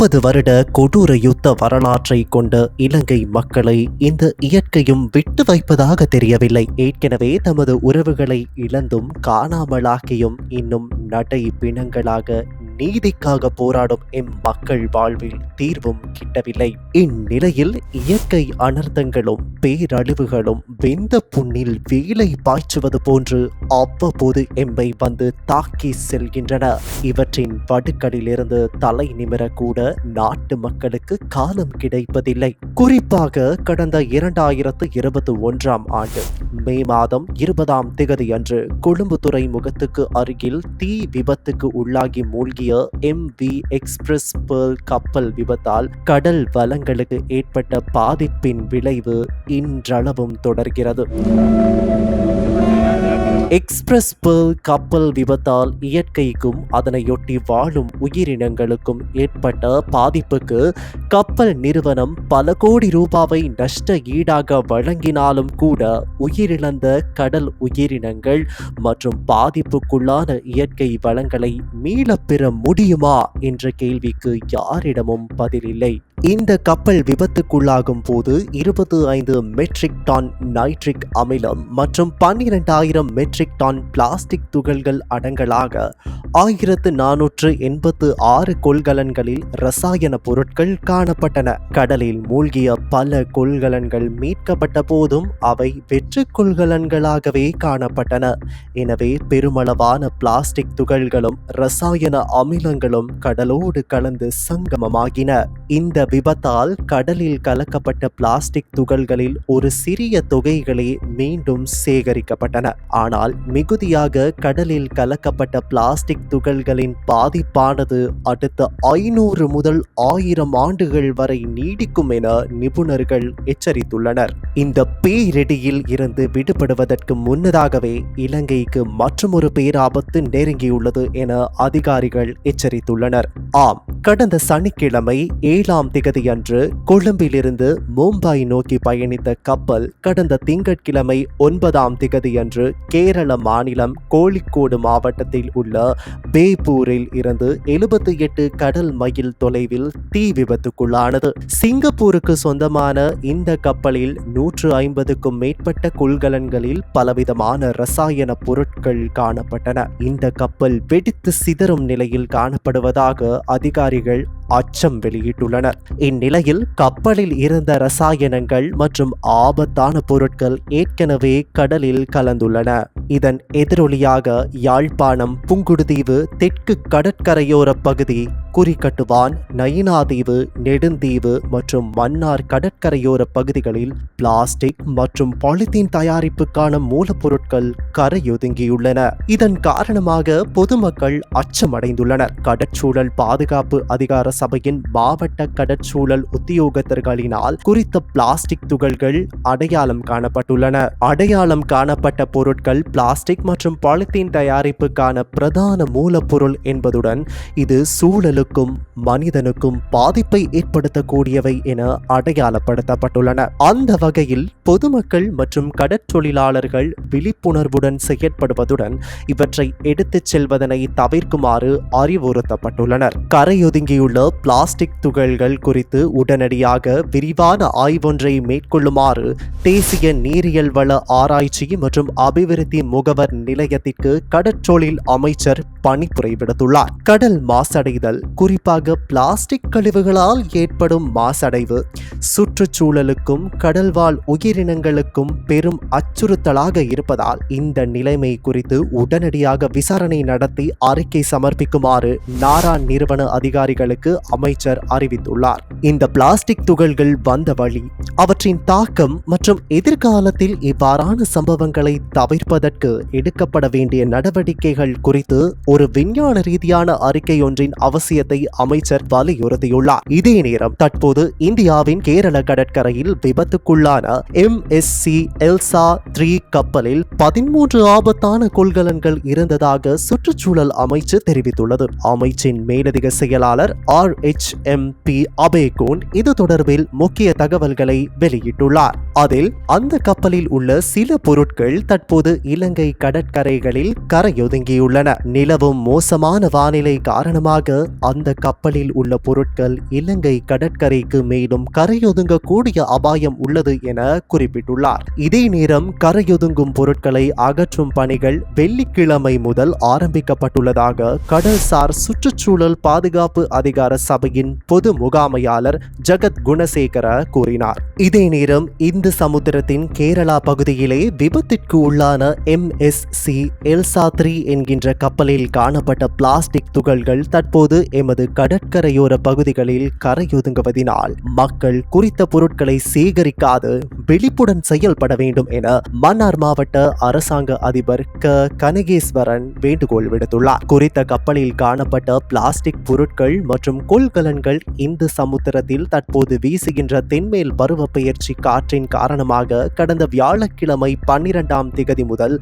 முப்பது வருட கொடூர யுத்த வரலாற்றை கொண்ட இலங்கை மக்களை இந்த இயற்கையும் விட்டு வைப்பதாக தெரியவில்லை. ஏற்கனவே தமது உறவுகளை இழந்தும் காணாமலாக்கியும் இன்னும் நடை பிணங்களாக நீதிக்காக போராடும் எம் மக்கள் வாழ்வில் தீர்வும் கிட்டவில்லை. இந்நிலையில் இயற்கை அனர்த்தங்களும் பேரழிவுகளும் வெந்த புண்ணில் வேலை பாய்ச்சுவது போன்று அவ்வப்போது எம்மை வந்து தாக்கி செல்கின்றன. இவற்றின் வடுக்களிலிருந்து தலை நிமிரக்கூட நாட்டு மக்களுக்கு காலம் கிடைப்பதில்லை. குறிப்பாக கடந்த இரண்டாயிரத்து இருபத்தி ஒன்றாம் ஆண்டு மே மாதம் இருபதாம் திகதி அன்று கொழும்பு துறைமுகத்துக்கு அருகில் தீ விபத்துக்கு உள்ளாகி மூழ்கிய எம் வி எக்ஸ்பிரஸ் பேர்ல் கப்பல் விபத்தால் கடல் வளங்களுக்கு ஏற்பட்ட பாதிப்பின் விளைவு இன்றளவும் தொடர்கிறது. எக்ஸ்பிரஸ் பேர்ல் கப்பல் விபத்தால் இயற்கைக்கும் அதனையொட்டி வாழும் உயிரினங்களுக்கும் ஏற்பட்ட பாதிப்புக்கு கப்பல் நிறுவனம் பல கோடி ரூபாவை நஷ்ட ஈடாக வழங்கினாலும் கூட உயிரிழந்த கடல் உயிரினங்கள் மற்றும் பாதிப்புக்குள்ளான இயற்கை வளங்களை மீளப்பெற முடியுமா என்ற கேள்விக்கு யாரிடமும் பதிலில்லை. இந்த கப்பல் விபத்துக்குள்ளாகும் போது இருபது ஐந்து மெட்ரிக் டன் நைட்ரிக் அமிலம் மற்றும் பன்னிரெண்டாயிரம் மெட்ரிக் டன் பிளாஸ்டிக் துகள்கள் அடங்கலாக ஆயிரத்து நானூற்று எண்பத்து ஆறு கொள்கலன்களில் ரசாயன பொருட்கள் காணப்பட்டன. கடலில் மூழ்கிய பல கொள்கலன்கள் மீட்கப்பட்ட போதும் அவை வெற்று கொள்கலன்களாகவே காணப்பட்டன. எனவே பெருமளவான பிளாஸ்டிக் துகள்களும் ரசாயன அமிலங்களும் கடலோடு கலந்து சங்கமமாகின. இந்த விபத்தால் கடலில் கலக்கப்பட்ட பிளாஸ்டிக் துகள்களில் ஒரு சிறிய தொகைகளே மீண்டும் சேகரிக்கப்பட்டன. ஆனால் மிகுதியாக கடலில் கலக்கப்பட்ட பிளாஸ்டிக் துகள்களின் பாதிப்பானது அடுத்த ஐநூறு முதல் ஆயிரம் ஆண்டுகள் வரை நீடிக்கும் என நிபுணர்கள் எச்சரித்துள்ளனர். இந்த பேரிடியில் இருந்து விடுபடுவதற்கு முன்னதாகவே இலங்கைக்கு மற்றொரு பேராபத்து நெருங்கியுள்ளது என அதிகாரிகள் எச்சரித்துள்ளனர். ஆம் கடந்த சனிக்கிழமை ஏழாம் திகதியன்று கொழும்பிலிருந்து மும்பை நோக்கி பயணித்த கப்பல் கடந்த திங்கட்கிழமை ஒன்பதாம் திகதியன்று கேரள மாநிலம் கோழிக்கோடு மாவட்டத்தில் உள்ள பேப்பூரில் இருந்து எழுபத்தி எட்டு கடல் மைல் தொலைவில் தீ விபத்துக்குள்ளானது. சிங்கப்பூருக்கு சொந்தமான இந்த கப்பலில் நூற்று ஐம்பதுக்கும் மேற்பட்ட கொள்கலன்களில் பலவிதமான ரசாயன பொருட்கள் காணப்பட்டன. இந்த கப்பல் வெடித்து சிதறும் நிலையில் காணப்படுவதாக அதிகாரிகள் அச்சம் வெளியிட்டுள்ளனர் இந்நிலையில் கப்பலில் இருந்த ரசாயனங்கள் மற்றும் ஆபத்தான பொருட்கள் ஏற்கனவே கடலில் கலந்துள்ளன. இதன் எதிரொலியாக யாழ்ப்பாணம் புங்குடுதீவு தெற்கு கடற்கரையோர பகுதி குறிக்கட்டுவான் நயினாதீவு நெடுந்தீவு மற்றும் மன்னார் கடற்கரையோர பகுதிகளில் பிளாஸ்டிக் மற்றும் பாலித்தீன் தயாரிப்புக்கான மூலப்பொருட்கள் கரையொதுங்கியுள்ளன. இதன் காரணமாக பொதுமக்கள் அச்சமடைந்துள்ளனர். கடற்சூழல் பாதுகாப்பு அதிகார சபையின் மாவட்ட கடற்சூழல் உத்தியோகத்தர்களினால் குறித்த பிளாஸ்டிக் துகள்கள் அடையாளம் காணப்பட்டுள்ளன. அடையாளம் காணப்பட்ட பொருட்கள் பிளாஸ்டிக் மற்றும் பாலித்தீன் தயாரிப்புக்கான பிரதான மூலப்பொருள் என்பதுடன் இது சூழல் சூழலுக்கும் மனிதனுக்கும் பாதிப்பை ஏற்படுத்தக்கூடியவை என அடையாளப்படுத்தப்பட்டுள்ளன. அந்த வகையில் பொதுமக்கள் மற்றும் கடற்றொழிலாளர்கள் விழிப்புணர்வுடன் செயற்படுவதுடன் இவற்றை எடுத்துச் செல்வதனை தவிர்க்குமாறு அறிவுறுத்தப்பட்டுள்ளனர். கரையொதுங்கியுள்ள பிளாஸ்டிக் துகள்கள் குறித்து உடனடியாக விரிவான ஆய்வொன்றை மேற்கொள்ளுமாறு தேசிய நீரியல் வள ஆராய்ச்சி மற்றும் அபிவிருத்தி முகவர் நிலையத்திற்கு கடற்றொழில் அமைச்சர் பணிப்புரை விடுத்துள்ளார் கடல் மாசடைதல் குறிப்பாக பிளாஸ்டிக் கழிவுகளால் ஏற்படும் மாசடைவு சுற்றுச்சூழலுக்கும் கடல்வாழ் உயிரினங்களுக்கும் பெரும் அச்சுறுத்தலாக இருப்பதால் இந்த நிலைமை குறித்து உடனடியாக விசாரணை நடத்தி அறிக்கை சமர்ப்பிக்குமாறு நாரா நிறுவன அதிகாரிகளுக்கு அமைச்சர் அறிவித்துள்ளார். இந்த பிளாஸ்டிக் துகள்கள் வந்த வழி அவற்றின் தாக்கம் மற்றும் எதிர்காலத்தில் இவ்வாறான சம்பவங்களை தவிர்ப்பதற்கு எடுக்கப்பட வேண்டிய நடவடிக்கைகள் குறித்து ஒரு விஞ்ஞான ரீதியான அறிக்கை ஒன்றின் அவசியத்தை அமைச்சர் வலியுறுத்தியுள்ளார். இதே நேரம் தற்போது இந்தியாவின் கேரள கடற்கரையில் விபத்துக்குள்ளான M S C Elsa three கப்பலில் பதிமூன்று ஆபத்தான கொள்கலன்கள் இருந்ததாக சுற்றுச்சூழல் அமைச்சு தெரிவித்துள்ளது. அமைச்சின் மேலதிக செயலாளர் R H M P Abeykoon இது தொடர்பில் முக்கிய தகவல்களை வெளியிட்டுள்ளார். அதில் அந்த கப்பலில் உள்ள சில பொருட்கள் தற்போது இலங்கை கடற்கரைகளில் கரையொதுங்கியுள்ளன. நிலவும் மோசமான வானிலை காரணமாக அந்த கப்பலில் உள்ள பொருட்கள் இலங்கை கடற்கரைக்கு மேலும் கரையொதுங்கக்கூடிய அபாயம் உள்ளது என குறிப்பிட்டுள்ளார். இதே நேரம் கரையொதுங்கும் பொருட்களை அகற்றும் பணிகள் வெள்ளிக்கிழமை முதல் ஆரம்பிக்கப்பட்டுள்ளதாக கடல்சார் சுற்றுச்சூழல் பாதுகாப்பு அதிகார சபையின் பொது முகாமையாளர் ஜகத் குணசேகர கூறினார். இதே நேரம் இந்து சமுத்திரத்தின் கேரளா பகுதியிலே விபத்திற்கு உள்ளான M S C Elsa three என்கின்ற கப்பலில் காணப்பட்ட பிளாஸ்டிக் துகள்கள் தற்போது எமது கடற்கரையோர பகுதிகளில் கரையொதுங்குவதினால் மக்கள் குறித்த பொருட்களை சேகரிக்காது விழிப்புடன் செயல்பட வேண்டும் என மன்னார் மாவட்ட அரசாங்க அதிபர் க. கனகேஸ்வரன் வேண்டுகோள் விடுத்துள்ளார். குறித்த கப்பலில் காணப்பட்ட பிளாஸ்டிக் பொருட்கள் மற்றும் கொள்கலன்கள் இந்து சமுத்திரத்தில் தற்போது வீசுகின்ற தென்மேல் பருவப்பெயர்ச்சி காற்றின் காரணமாக கடந்த வியாழக்கிழமை பன்னிரெண்டாம் திகதி முதல்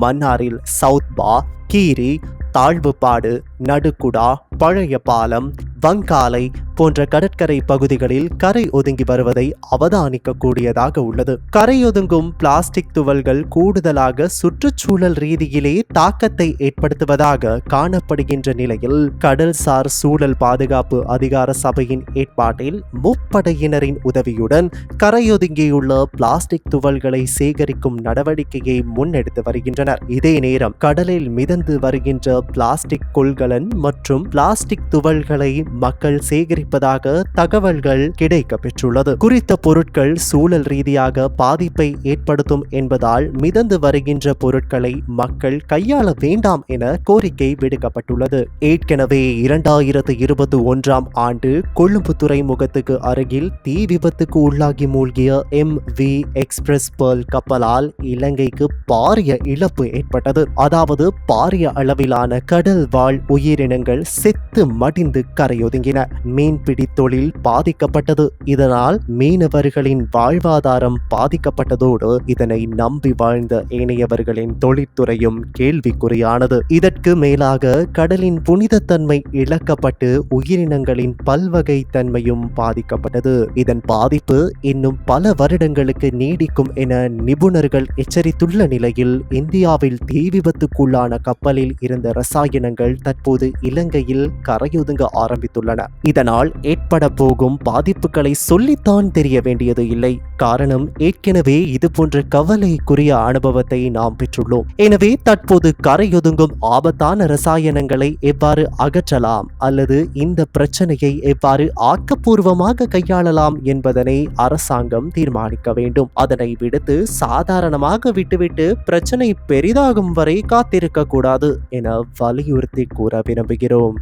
மன்னாரில் சவுத் பா கீரி தாழ்வுப்பாடு நடுக்குடா பழைய பாலம் வங்காலை போன்ற கடற்கரை பகுதிகளில் கரை ஒதுங்கி வருவதை அவதானிக்க கூடியதாக உள்ளது கரையொதுங்கும் பிளாஸ்டிக் துவல்கள் கூடுதலாக சுற்றுச்சூழல் ரீதியிலே தாக்கத்தை ஏற்படுத்துவதாக காணப்படுகின்ற நிலையில் கடல்சார் சூழல் பாதுகாப்பு அதிகார சபையின் ஏற்பாட்டில் முப்படையினரின் உதவியுடன் கரையொதுங்கியுள்ள பிளாஸ்டிக் துவல்களை சேகரிக்கும் நடவடிக்கையை முன்னெடுத்து வருகின்றனர். இதே நேரம் கடலில் மிதந்து வருகின்ற பிளாஸ்டிக் கொள்கலன் மற்றும் பிளாஸ்டிக் துவல்களை மக்கள் சேகரிப்பதாக தகவல்கள் கிடைக்க பெற்றுள்ளது குறித்த பொருட்கள் சூழல் ரீதியாக பாதிப்பை ஏற்படுத்தும் என்பதால் மிதந்து வருகின்ற பொருட்களை மக்கள் கையாள வேண்டாம் என கோரிக்கை விடுக்கப்பட்டுள்ளது. ஏற்கனவே இரண்டாயிரத்து இருபத்தி ஒன்றாம் ஆண்டு கொழும்பு துறைமுகத்துக்கு அருகில் தீ விபத்துக்கு உள்ளாகி மூழ்கிய எம் வி எக்ஸ்பிரஸ் பேர்ல் கப்பலால் இலங்கைக்கு பாரிய இழப்பு ஏற்பட்டது. அதாவது பாரிய அளவிலான கடல் வாழ் உயிரினங்கள் செத்து மடிந்து கரையொதுங்கின. மீன்பிடி தொழில் பாதிக்கப்பட்டது. இதனால் மீனவர்களின் வாழ்வாதாரம் பாதிக்கப்பட்டதோடு இதனை நம்பி வாழ்ந்த ஏனையவர்களின் தொழிற்துறையும் கேள்விக்குறியானது. இதற்கு மேலாக கடலின் புனிதத்தன்மை இழக்கப்பட்டு உயிரினங்களின் பல்வகை தன்மையும் பாதிக்கப்பட்டது. இதன் பாதிப்பு இன்னும் பல வருடங்களுக்கு நீடிக்கும் என நிபுணர்கள் எச்சரித்துள்ள நிலையில் இந்தியாவில் தீ விபத்துக்குள்ளான கப்பலில் இருந்த ரசாயனங்கள் தற்போது இலங்கையில் கரையொதுங்க ஆரம்பித்துள்ளன. இதனால் ஏற்பட போகும் பாதிப்புகளை சொல்லித்தான் தெரிய வேண்டியது இல்லை. காரணம் ஏற்கனவே இது போன்ற கவலைக்குரிய அனுபவத்தை நாம் பெற்றுள்ளோம். எனவே தற்போது கரையொதுங்கும் ஆபத்தான ரசாயனங்களை எவ்வாறு அகற்றலாம் அல்லது இந்த பிரச்சனையை எவ்வாறு ஆக்கப்பூர்வமாக கையாளலாம் என்பதனை அரசாங்கம் தீர்மானிக்க வேண்டும். அதனை விடுத்து சாதாரணமாக விட்டுவிட்டு பிரச்சனை பெரிதாகும் வரை காத்திருக்க கூடாது என வலியுறுத்தி கூற விரும்புகிறோம்